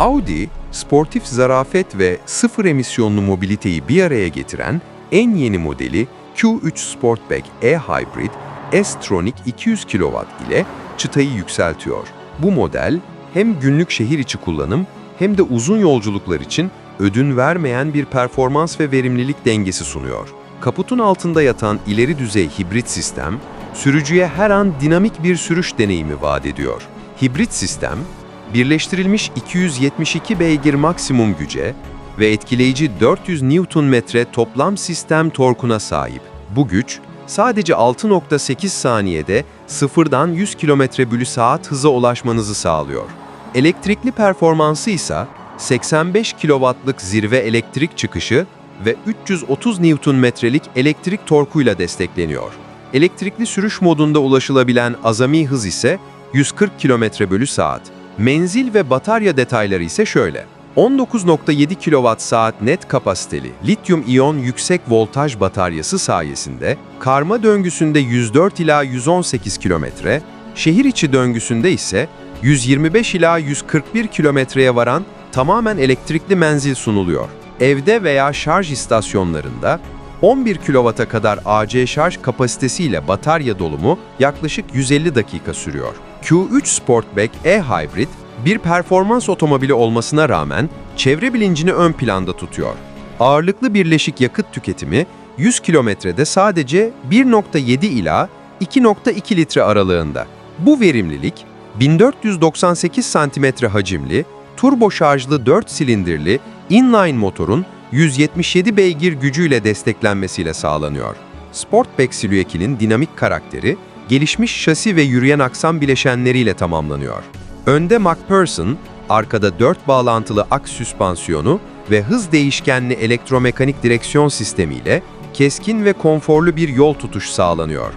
Audi, sportif zarafet ve sıfır emisyonlu mobiliteyi bir araya getiren en yeni modeli Q3 Sportback e-Hybrid S-Tronic 200 kW ile çıtayı yükseltiyor. Bu model hem günlük şehir içi kullanım hem de uzun yolculuklar için ödün vermeyen bir performans ve verimlilik dengesi sunuyor. Kaputun altında yatan ileri düzey hibrit sistem, sürücüye her an dinamik bir sürüş deneyimi vaat ediyor. Hibrit sistem, birleştirilmiş 272 beygir maksimum güce ve etkileyici 400 Nm toplam sistem torkuna sahip. Bu güç, sadece 6.8 saniyede sıfırdan 100 km bölü saat hıza ulaşmanızı sağlıyor. Elektrikli performansı ise 85 kW'lık zirve elektrik çıkışı ve 330 Nm'lik elektrik torkuyla destekleniyor. Elektrikli sürüş modunda ulaşılabilen azami hız ise 140 km bölü saat. Menzil ve batarya detayları ise şöyle. 19.7 kWh net kapasiteli lityum-iyon yüksek voltaj bataryası sayesinde karma döngüsünde 104 ila 118 km, şehir içi döngüsünde ise 125 ila 141 kilometreye varan tamamen elektrikli menzil sunuluyor. Evde veya şarj istasyonlarında 11 kW'a kadar AC şarj kapasitesiyle batarya dolumu yaklaşık 150 dakika sürüyor. Q3 Sportback e-Hybrid bir performans otomobili olmasına rağmen çevre bilincini ön planda tutuyor. Ağırlıklı birleşik yakıt tüketimi 100 kilometrede sadece 1.7 ila 2.2 litre aralığında. Bu verimlilik 1498 cm hacimli, turbo şarjlı 4 silindirli inline motorun 177 beygir gücüyle desteklenmesiyle sağlanıyor. Sportback silüetinin dinamik karakteri, gelişmiş şasi ve yürüyen aksam bileşenleriyle tamamlanıyor. Önde McPherson, arkada 4 bağlantılı aks süspansiyonu ve hız değişkenli elektromekanik direksiyon sistemiyle keskin ve konforlu bir yol tutuş sağlanıyor.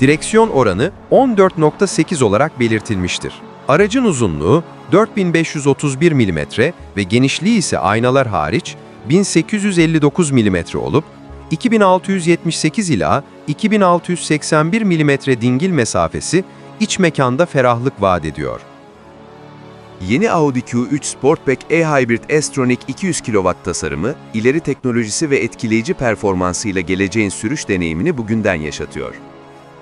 Direksiyon oranı 14.8 olarak belirtilmiştir. Aracın uzunluğu 4531 mm ve genişliği ise aynalar hariç 1859 mm olup 2678 ila 2681 mm dingil mesafesi iç mekanda ferahlık vaat ediyor. Yeni Audi Q3 Sportback e-Hybrid S-Tronic 200 kW tasarımı, ileri teknolojisi ve etkileyici performansıyla geleceğin sürüş deneyimini bugünden yaşatıyor.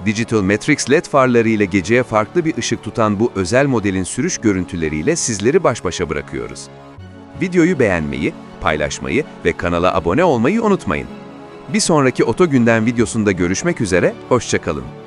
Digital Matrix LED farları ile geceye farklı bir ışık tutan bu özel modelin sürüş görüntüleriyle sizleri baş başa bırakıyoruz. Videoyu beğenmeyi, paylaşmayı ve kanala abone olmayı unutmayın. Bir sonraki Oto Gündem videosunda görüşmek üzere, hoşçakalın.